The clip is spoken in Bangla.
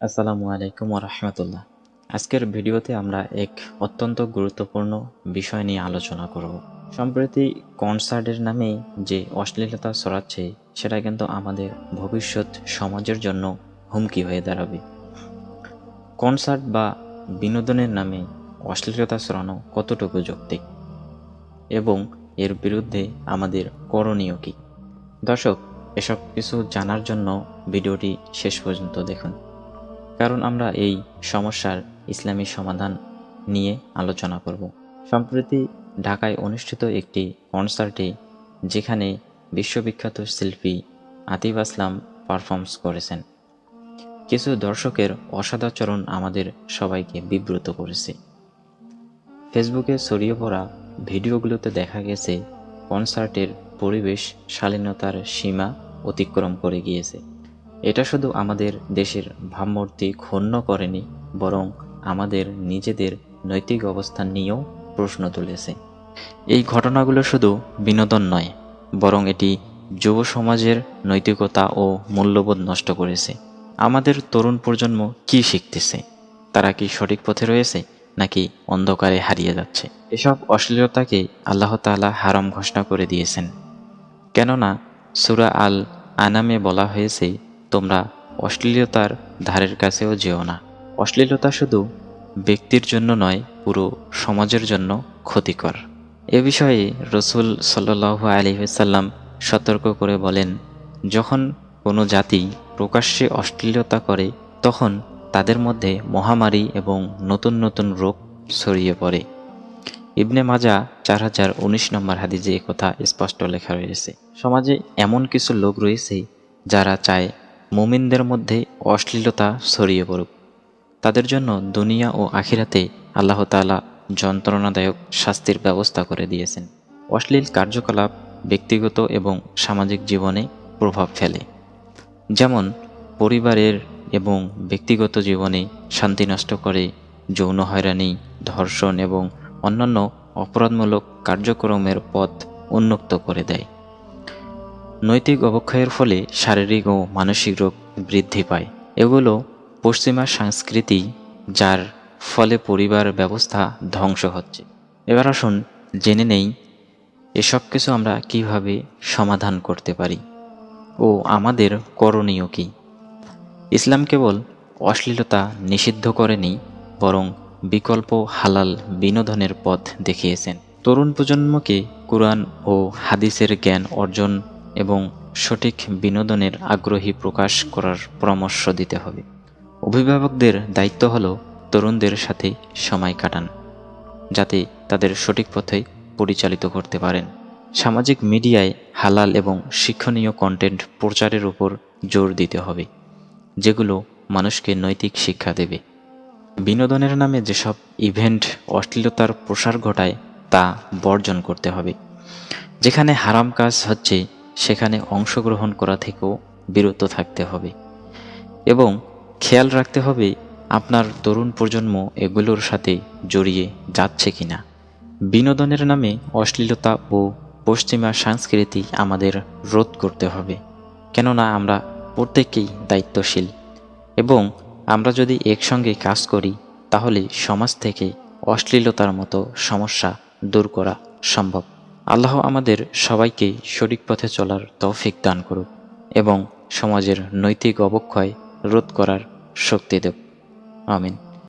আসসালামু আলাইকুম রহমতুল্লাহ আজকের ভিডিওতে আমরা এক অত্যন্ত গুরুত্বপূর্ণ বিষয় নিয়ে আলোচনা করব। সম্প্রতি কনসার্টের নামে যে অশ্লীলতা ছড়াচ্ছে, সেটা কিন্তু আমাদের ভবিষ্যৎ সমাজের জন্য হুমকি হয়ে দাঁড়াবে। কনসার্ট বা বিনোদনের নামে অশ্লীলতা ছড়ানো কতটুকু যৌক্তিক? এবং এর বিরুদ্ধে আমাদের করণীয় কী? দর্শক, এসব কিছু জানার জন্য ভিডিওটি শেষ পর্যন্ত দেখুন। কারণ আমরা এই সমস্যার ইসলামী সমাধান নিয়ে আলোচনা করব। সম্প্রতি ঢাকায় অনুষ্ঠিত একটি কনসার্টে যেখানে বিশ্ববিখ্যাত শিল্পী আতিফ আসলাম পারফর্মস করেছেন। কিছু দর্শকের অসদাচরণ আমাদের সবাইকে বিব্রত করেছে। ফেসবুকে ছড়িয়ে পড়া ভিডিওগুলোতে দেখা গেছে, কনসার্টের পরিবেশ শালীনতার সীমা অতিক্রম করে গিয়েছে। এটা শুধু আমাদের দেশের ভাবমূর্তি ক্ষুণ্ণ করেনি, বরং আমাদের নিজেদের নৈতিক অবস্থান নিয়েও প্রশ্ন তুলেছে। এই ঘটনাগুলো শুধু বিনোদন নয়, বরং এটি যুব সমাজের নৈতিকতা ও মূল্যবোধ নষ্ট করেছে। আমাদের তরুণ প্রজন্ম কি শিখতেছে? তারা কি সঠিক পথে রয়েছে, নাকি অন্ধকারে হারিয়ে যাচ্ছে? এসব অশ্লীলতাকে আল্লাহ তাআলা হারাম ঘোষণা করে দিয়েছেন। কেননা, সুরা আল আনামে বলা হয়েছে তোমরা অশ্লীলতার ধারের কাছেও যেও না। অশ্লীলতা শুধু ব্যক্তির জন্য নয়, পুরো সমাজের জন্য ক্ষতিকর। এ বিষয়ে রসুল সাল্লাহ আলহিসাল্লাম সতর্ক করে বলেন, যখন কোনো জাতি প্রকাশ্যে অশ্লীলতা করে, তখন তাদের মধ্যে মহামারী এবং নতুন নতুন রোগ ছড়িয়ে পড়ে। ইবনে মাজা চার হাজার উনিশ নম্বর হাদিজে কথা স্পষ্ট লেখা রয়েছে। সমাজে এমন কিছু লোক রয়েছে যারা চায় মুমিনদের মধ্যে অশ্লীলতা ছড়িয়ে পড়ুক। তাদের জন্য দুনিয়া ও আখিরাতে আল্লাহ তালা যন্ত্রণাদায়ক শাস্তির ব্যবস্থা করে দিয়েছেন। অশ্লীল কার্যকলাপ ব্যক্তিগত এবং সামাজিক জীবনে প্রভাব ফেলে। যেমন, পরিবারের এবং ব্যক্তিগত জীবনে শান্তি নষ্ট করে, যৌন হয়রানি, ধর্ষণ এবং অন্যান্য অপরাধমূলক কার্যক্রমের পথ উন্মুক্ত করে দেয়। নৈতিক অবক্ষয়ের ফলে শারীরিক ও মানসিক রোগ বৃদ্ধি পায়। এগুলো পশ্চিমা সংস্কৃতি, যার ফলে পরিবার ব্যবস্থা ধ্বংস হচ্ছে। এবার আসুন জেনে নেই এসব কিছু আমরা কীভাবে সমাধান করতে পারি ও আমাদের করণীয় কী। ইসলাম কেবল অশ্লীলতা নিষিদ্ধ করেনি, বরং বিকল্প হালাল বিনোদনের পথ দেখিয়েছেন। তরুণ প্রজন্মকে কোরআন ও হাদিসের জ্ঞান অর্জন এবং সঠিক বিনোদনের আগ্রহী প্রকাশ করার পরামর্শ দিতে হবে। অভিভাবকদের দায়িত্ব হল তরুণদের সাথে সময় কাটান, যাতে তাদের সঠিক পথে পরিচালিত করতে পারেন। সামাজিক মিডিয়ায় হালাল এবং শিক্ষণীয় কন্টেন্ট প্রচারের উপর জোর দিতে হবে, যেগুলো মানুষকে নৈতিক শিক্ষা দেবে। বিনোদনের নামে যেসব ইভেন্ট অশ্লীলতার প্রসার ঘটায়, তা বর্জন করতে হবে, যেখানে হারাম কাজ হচ্ছে সেখানে অংশগ্রহণ করা থেকেও বিরত থাকতে হবে। এবং খেয়াল রাখতে হবে আপনার তরুণ প্রজন্ম এগুলোর সাথে জড়িয়ে যাচ্ছে কিনা। বিনোদনের নামে অশ্লীলতা ও পশ্চিমা সংস্কৃতি আমাদের রোধ করতে হবে। কেননা আমরা প্রত্যেকেই দায়িত্বশীল। এবং আমরা যদি একসঙ্গে কাজ করি, তাহলে সমাজ থেকে অশ্লীলতার মতো সমস্যা দূর করা সম্ভব। আল্লাহ আমাদের সবাইকে সঠিক পথে চলার তৌফিক দান করুক এবং সমাজের নৈতিক অবক্ষয় রোধ করার শক্তি দেব। আমিন।